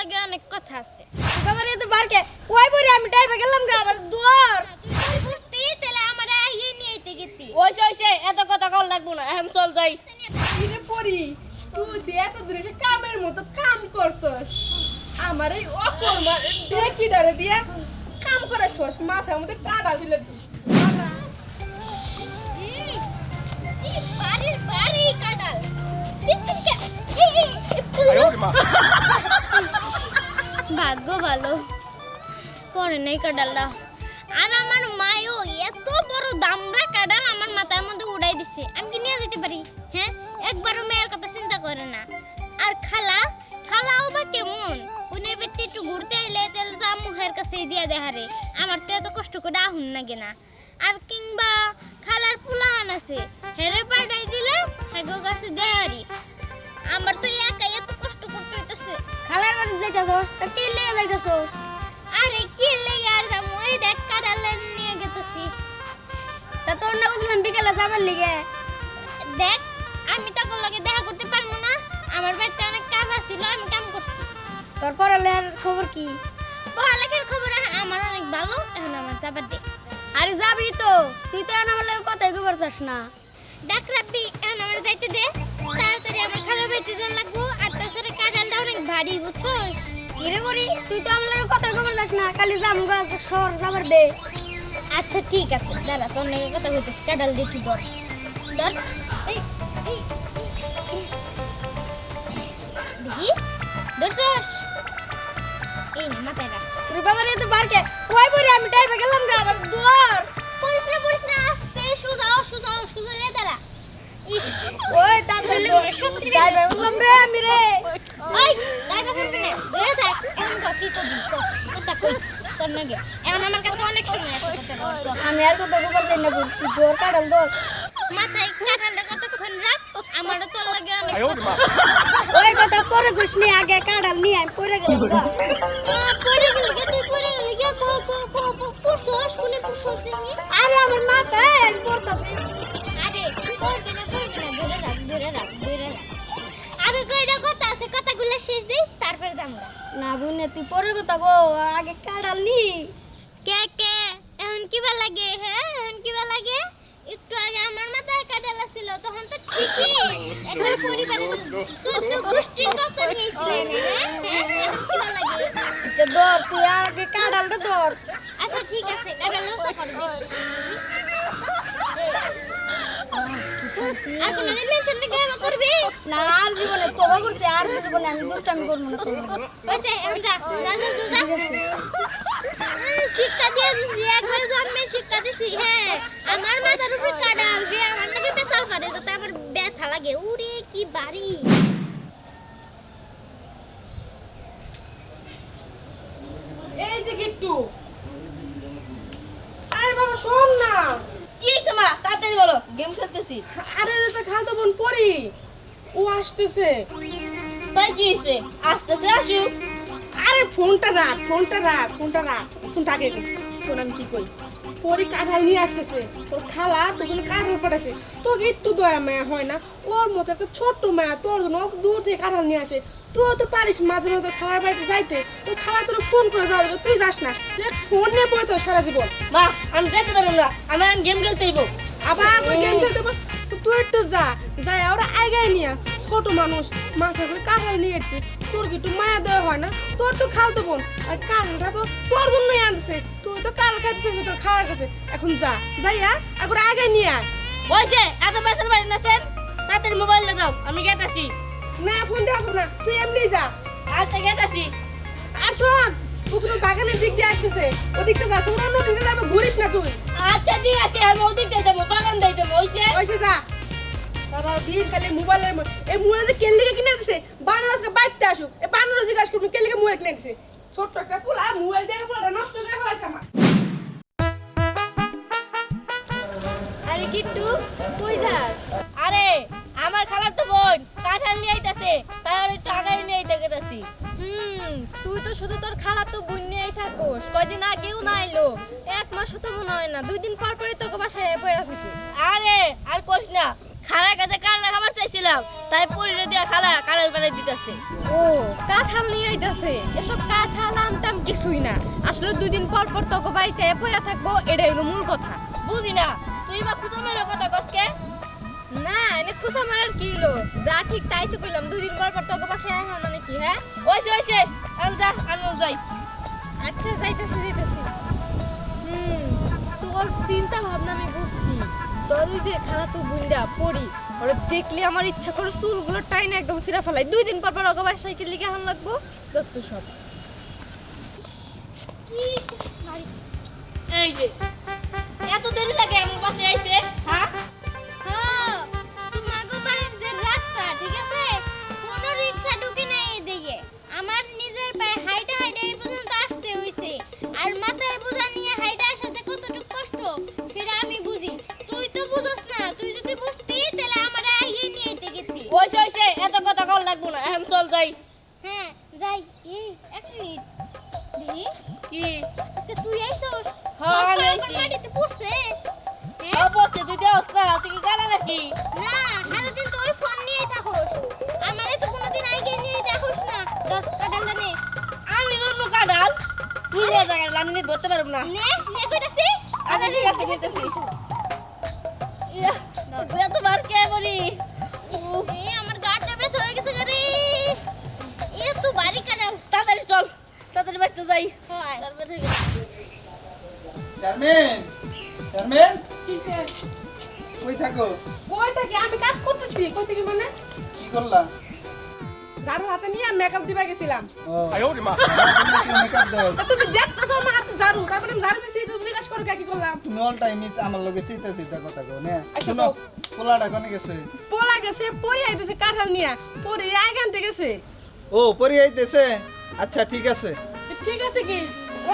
লাগে অনেক কথা আছে বাবার এত বারকে ওই বলি আমি টাইপে গেলাম গা আবার দৌড় তুই বুঝতি তাহলে আমার আগে নিয়ে আইতে গেতি ওইসে ওইসে এত কথা কল লাগবো না এখন চল যাই কিরে পড়ি তুই তো এতদিন একটা কামের মতো কাম করছস আমার এই অকর্মার ঢেকিডারে দিয়ে কাম করাছস মাথার মধ্যে কাদা দিলে দিছিস কি বাড়ির বাড়ি কাটাল তিনকে ভাগ্য ভালো। পরে নেই কাডালটা। আর আমার মায়ও এত বড় দামরা কাডাল আমার মাথার মধ্যে উড়াই দিছে। আমি কি নিয়ে যেতে পারি? হ্যাঁ? একবারও মেয়ের কথা চিন্তা করে না। আর খালা? খালাও বা কেমন? উনি ব্যক্তি একটু ঘুরতে আইলে তাহলে তো মুখের কাছে দিয়া দেহারে আমার তো এত কষ্ট করে আহুন না। আর কিংবা খালার পুলাহান আছে। হেরে পাল্টাই দিলে হেগো গাছে দেহারি আমার তো একা এত কষ্ট করতে হইতেছে। বাড়ি যাইতাছস তা কি লেগে যাইতাছস আরে কি লেগে আর যাব এই দেখ কাটালে নিয়ে গেতেছি তা তোর না বুঝলাম বিকেলে যাবার লিগে। দেখ আমি তখন লগে দেখা করতে পারব না। আমার বাড়িতে অনেক কাজ আছিল আমি কাম করছি। তোর পড়ালেখার খবর কি? পড়ালেখার খবর আমার অনেক ভালো। এখন আমার যাবার দে। আরে যাবি তো। তুই তো আমার লাগে কথাই কবার চাস না। দেখ রাব্বি এখন আমার যাইতে দে। তাড়াতাড়ি আমার খালা বাড়িতে যাওয়া লাগবো। ভারী বুঝছস? কিরে করি তুই তো আমার কথাই কবার চাস না খালি যাম গা সর যাবার দে। আচ্ছা ঠিক আছে দাঁড়া তোর নাকি কথা হইতেছে কাটাল দিয়ে তুই ধর ধর এই দেখি ধরছস? এই নে, মাথায় রাখ। তুই বাবার এত বারকে ওই বলি আমি টাইপে গেলাম গা আবার দৌড় পড়িস না পড়িস না আস্তে সোজা সোজা সোজা লে দাঁড়া। ইস ওই ছেলে সত্যি টাইপে গেলাম রে আমি রে। ওই দাঁড়া করবি না। ধরে থাক এখন তো কি তো কথা কই তোর নাকি। এখন আমার কাছে অনেক সময় আছে কথা বল তো। আমি আর কথা কবার চাই না তুই দৌড় কাটাল দৌড় মাথায় কাঁঠালটা কতক্ষণ রাখ? আমারও তোর লাগে অনেক কথা। ওই কথা পরে কইসনি আগে কাটাল নিয়ে আমি পরে গেলাম গা আহ, তুই পরে কথা গো? আগে কাটাল নি কে কে? এখন কি বা লাগে হ্যাঁ এখন কি বা লাগে? একটু আগে আমার মাথায় কাটাল ছিল তখন তো ঠিকই। একবার পরিবারের চোদ্দ গোষ্ঠীর কত নিয়েছিলেন আচ্ছা ধর তুই আগে কাটালটা ধর। আচ্ছা ঠিক আছে কাটাল লসা করবে আর কোনো দিন মেনশন লিখে করবি? না আর জীবনে তোবা করছি আর জীবনে আমি দুষ্টামি করব না তোর ওইসে এখন যা যা যা যা, যা। ঠিক আছে। উম, শিক্ষা দিয়ে দিছি একবার জন্মে শিক্ষা দিছি হ্যাঁ। আমার মাথার উপরে কাটা আসবে আমার নাকি পেশাল পারে যাতে আমার ব্যথা লাগে। উরে কি বাড়ি। এই যে গিট্টু। আরে বাবা শোন না। কি মা? তাড়াতাড়ি বলো। গেম খেলতেছি। আরে রে তো খালতো বোন পড়ি। ও আসতেছে। তাই কি হয়েছে আসতেছে আরে ফোনটা রাখ ফোনটা রাখ ফোনটা রাখ। ফোন থাকে ফোন আমি কি করি? পরি কাঁঠাল নিয়ে আসতেছে। তোর খালা কাঁঠাল পাঠাইছে। তোকে একটু দয়া মায়া হয় না? ওর মতো একটা ছোট্ট মায়া তোর জন্য দূর থেকে কাঁঠাল নিয়ে আসে। তুই তো পারিস মাঝে মধ্যে খালার বাড়িতে যাইতে। তোর খালা তোর ফোন করে যাওয়ার তুই যাস না। ফোন নিয়ে পড়ে তো সারা জীবন। মা আমি যেতে পারব না। আমার গেম খেলতে আবার ওই গেম খেলতে তুই একটু যা। যাই ওরা আগায় নিয়ে ছোট মানুষ মাথা করে কাঁঠাল নিয়ে এসছে। তোর কি একটু মায়া দেওয়া হয় না? তোর তো খালতো বোন। আর কাঁঠালটা তো তোর জন্যই আনছে। তুই তো কাল খাইতেছিস তোর খাওয়ার কাছে। এখন যা। যাইয়া একবার আগায় নিয়ে আয়। ওইসে এত পেছার বাড়ি না স্যার তাড়াতাড়ি মোবাইল দাও আমি গেতাছি। না ফোন দেখা করব না। তুই এমনি যা। আচ্ছা গেতাছি আর শোন ওগুলো বাগানের দিক দিয়ে আসতেছে। ওদিকটা যা ওরা নদীতে যাবে ঘুরিস না তুই। আচ্ছা ঠিক আছে আমি ওদিকটা যাব বাগান দিয়ে যাব ওইসে ওইসে যা। বাবা দিন খালি মোবাইলের এই মোবাইল যে কেলিকে কিনে দিছে বানর আজকে বাইতে আসুক। এই বানর জিজ্ঞাসা করবি কেলিকে মোবাইল কিনে দিছে ছোট্ট একটা পোলা মোবাইল দিয়ে পোলাটা নষ্ট করে ফেলাইছে আমার। আরে কিট্টু তুই যাস। আরে আমার খালার তো বোন কাঁঠাল নিয়ে আইতাছে তাই একটু আগামী নিয়ে আইতে গেতাছি। হুম তুই তো শুধু তোর খালা তো বুন নিয়েই থাকোস কয়দিন আগেও না এলো এক মাসও তো মনে হয় না দুই দিন পর পরে তোকে বাসায় পড়ে থাকিস আরে আর কোস না খালার কাছে কাঁঠাল খাবার চাইছিলাম তাই পরিরে দিয়া খালা কাঁঠাল বানাই দিতেছে। ও কাঁঠাল নিয়ে আইতাছে এসব কাঁঠাল আমটাম কিছুই না। আসলে দুই দিন পর পর তোকে বাড়িতে পয়রা থাকব এটাই হলো মূল কথা। বুঝি না তুই বা খুঁজো মেরে কথা এনে খুশা মারার কি হলো? যা ঠিক তাই তো কইলাম দুই দিন পর পর তোকে বাসায় আসার মানে কি হ্যাঁ? ওইছে ওইছে আমি যা আমি যাই। আচ্ছা যাইতেছি যাইতেছি। হুম, তোর চিন্তা ভাবনা আমি বুঝছি। তোর ওই যে তো পড়ি দেখলে আমার ইচ্ছা করে চুলগুলো টাইনা একদম সিরা ফেলাই। দুই দিন পর পর অগবার সাইকেল লিখে এখন লাগবো? যত সব। কি? এই যে, এত দেরি লাগে আমার পাশে আইতে? হ্যাঁ হ্যাঁ? এত কথা কল লাগবো না এখন চল যাই। হ্যাঁ যাই। এই এক মিনিট। দেখি কি? তুই আইছস হ্যাঁ, আমি আইছি। মাটিতে পড়ছে। হ্যাঁ? পড়ছে তুই দেওস না তুই কি গানা নাকি? না সারাদিন তো ওই ফোন নিয়ে থাকোস। আমারে তো কোনোদিন আগে নিয়ে যাকোস না। ধর কাটালটা নে। আমি ধরবো কাঁঠাল। পুরো জায়গায় আমি নিয়ে ধরতে পারব না। নে নে কইতাছি। আচ্ছা, ঠিক আছে, নিতেছি। ইয়া, তুই এতবার কে বলি? শারমিন শারমিন? কই থাকো? কই থেকে? আমি কাজ করতেছি। কই থেকে মানে? কি করলা? ঝাড়ু হাতে নিয়ে মেকআপ দিবা গেছিলাম। ও। মেকআপ দাও। তা তুমি দেখতেছো আমার হাতে ঝাড়ু। তারপরে আমি ঝাড়ু দিছি তুমি জিজ্ঞাসা করো কি করলাম। তুমি অল টাইম আমার লগে চিন্তা চিন্তা কথা কও না? আচ্ছা, শুনো পোলাটা কোনে গেছে? পোলা গেছে পরি আইতেছে কাঁঠাল নিয়ে। পরি আগে আনতে গেছে। ও পরি আইতেছে? আচ্ছা ঠিক আছে। ঠিক আছে কি?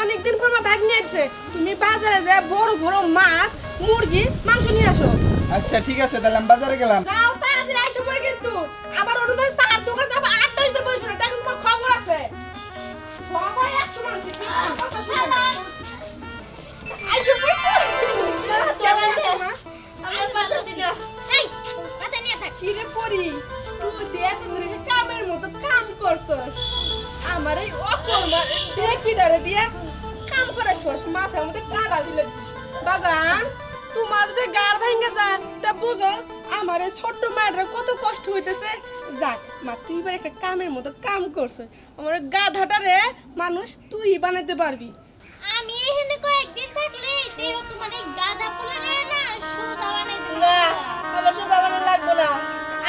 অনেকদিন পর আমার ব্যাগ নিয়ে আসছে তুমি বাজারে যে বড় বড় মাছ মুরগি মাংস নিয়ে আসো। আচ্ছা ঠিক আছে তাহলে আমি বাজারে গেলাম। যাও তাড়াতাড়ি আইসো পরে কিন্তু। আবার অরুণের সার দোকান যাব আটটা দিতে বসো না দেখুন তোমার খবর আছে। সবাই একশো মানুষ কথা শুনে আইসো কেমন আছো মা? আমার ভালো ছিল এই মাথা নিয়ে থাক। কিরে পরি? তুই দিয়ে কামের মতো কাম করছস। আমার এই দিয়ে। কাম করাইছস মাথার মধ্যে কাদা দিলে। বাজান তোমার যদি গার ভেঙে যায় তা বুঝো আমার এই ছোট্ট মায়ের কত কষ্ট হইতেছে। যাক মা তুই এবার একটা কামের মতো কাম আমার গাধাটারে মানুষ তুই বানাতে পারবি। আমি এখানে কয়েকদিন থাকলে দেহ তোমার এই গাধা পোলারে না সোজা বানাই না আমার সোজা বানানো লাগবো না।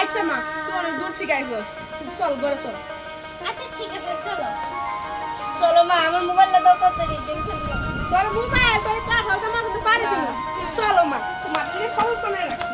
আচ্ছা মা তুই অনেক দূর থেকে আইছস চল ঘরে চল। আচ্ছা ঠিক আছে চলো। চলো মা আমার মোবাইলটা দাও তাড়াতাড়ি গেম খেলব। তোর মোবাইল তোর কাঠালটা মাথাতে পারি দিব চলো মা তোমার থেকে বানায় রাখছি।